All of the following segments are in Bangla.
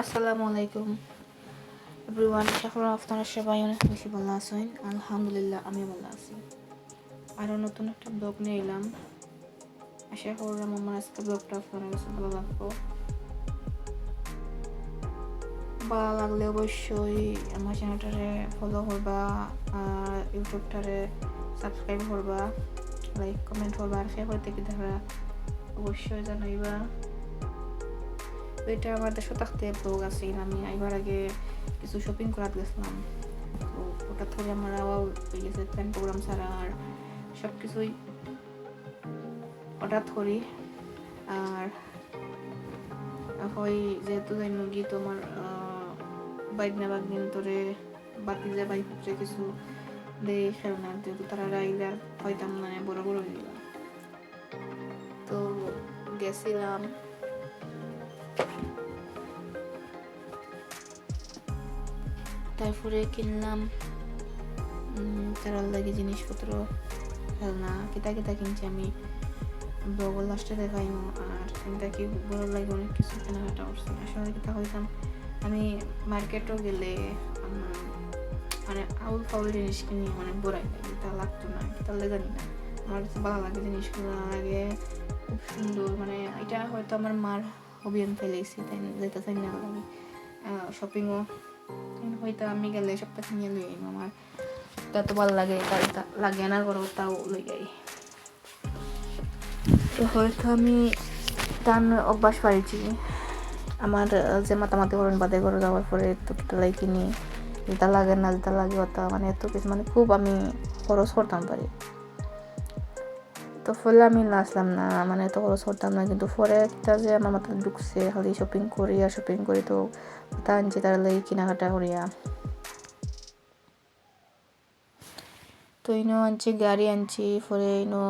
আসসালামু আলাইকুম। এভরিওয়ান করি আপনারা সবাই অনেক বেশি ভালো আছেন। আলহামদুলিল্লাহ আমি ভালো আছি। আরও নতুন একটা ব্লগ নিয়ে এলাম। আশা করলাম আমার আজকে ব্লগটা আপনার কাছে ভালো লাগবো। ভালো লাগলে অবশ্যই আমার চ্যানেলটারে ফলো করবা, আর ইউটিউবটারে সাবস্ক্রাইব করবা লাইক কমেন্ট করবা, আর সে হইতে কি দেখা অবশ্যই জানাইবা। এটা আমার দেশে থাকতে ব্লগ আছে আমি আইবার আগে কিছু শপিং করাতে গেছিলাম। তো ওটা থেকে আমার আবার হয়ে গেছে প্ল্যান প্রোগ্রাম ছাড়া আর সব কিছুই হঠাৎ করি। আর হয় যেহেতু যাই মুরগি তোমার বাইক না বাগ দিন তোরে বাতি যে বাইক পুত্রে কিছু দেয় খেলনা যেহেতু তারা রাইলে আর হয়তাম মানে বড় বড় হয়ে তো গেছিলাম। তারপরে কিনলাম উম, লাগে জিনিসপত্র খেলনা কিতা কিতা কিনছি আমি। ব্লগ লাস্টে দেখাইম আর কি বড় লাগে অনেক কিছু কেনাকাটা করছি আসলে কিতা হইতাম আমি মার্কেটও গেলে মানে আউল ফাউল জিনিস কিনি মানে লাগে তা লাগতো না কিতা লাগে না। আমার কাছে ভালো লাগে জিনিসগুলো লাগে খুব সুন্দর মানে এটা হয়তো আমার মার হবি আমি ফেলেছি তাই যেতে চাই না আমি। শপিংও হয়তো আমি গেলে সবটা কিনে লই আইম আমার ভালো লাগে লাগে না করো তাও লই যাই তো হয়তো আমি টান অভ্যাস পাইছি আমার যে মাতামাতি করেন বাদে করে যাওয়ার পরে তো কিটা লাই কিনি যেটা লাগে না যেটা লাগে ওটা মানে এত কিছু মানে খুব আমি খরচ করতাম পারি তো ফলে আমি নাচলাম না মানে এত খরচ করতাম না, কিন্তু পরে একটা যে আমার মাথা ঢুকছে, খালি শপিং করি আর শপিং করি তো তা আনছি তার লাগে কেনাকাটা করিয়া। তো ইনো আনছি, গাড়ি আনছি, পরে ইনো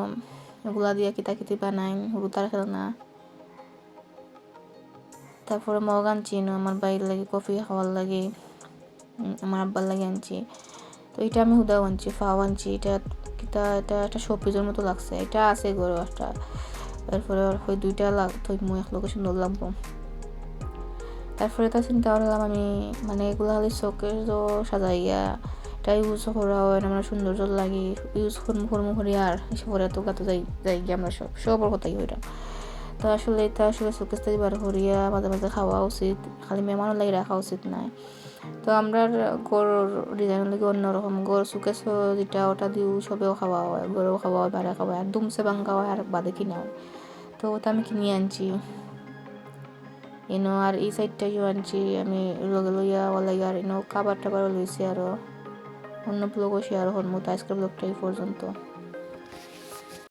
এগুলা দিয়া কিতা কিতি বানাই রুতার খেলনা। তারপরে মগ আনছি ইনো, আমার বাইর লাগে কফি খাওয়ার লাগে আমার আব্বার লাগে আনছি। তো এটা আমি হুদাও আনছি ফাও আনছি, এটা কিতা এটা একটা শোপিজের মতো লাগছে। এটা আছে গরু একটা। তারপরে হয় দুইটা লাগ থই মই লোকেশন সুন্দর লাগবো। তারপরে তা চিন্তা করলাম আমি মানে এগুলো খালি চোখের তো সাজাইয়া এটা ইউজ করা হয় আমরা সৌন্দর্য লাগে। ইউজ করমু করমু করি আর এসে পরে তো গাতো যাই যাই গিয়ে আমরা সব সবর কথাই হইলাম তো আসলে এটা আসলে চোখের থেকে বার করিয়া মাঝে মাঝে খাওয়া উচিত। খালি মেহমানও লাগে রাখা উচিত নয় তো আমরা গড় ডিজাইন লাগে অন্যরকম গড় সুকেস যেটা ওটা দিও, সবেও খাওয়া হয় গড়েও খাওয়া হয় বাইরে খাওয়া হয়, আর দুমসে ভাঙ্গা হয়, আর বাদে কিনা হয়। তো ওটা আমি কিনে আনছি। এনো আর এই সাইডটাইও আনছি, আমি লগে লইয়া ওলাইয়া আর ইনো কাবার টাবার লইছি আরও অন্য ব্লগও শেয়ার হন মতো, আজকের ব্লগটা এই পর্যন্ত।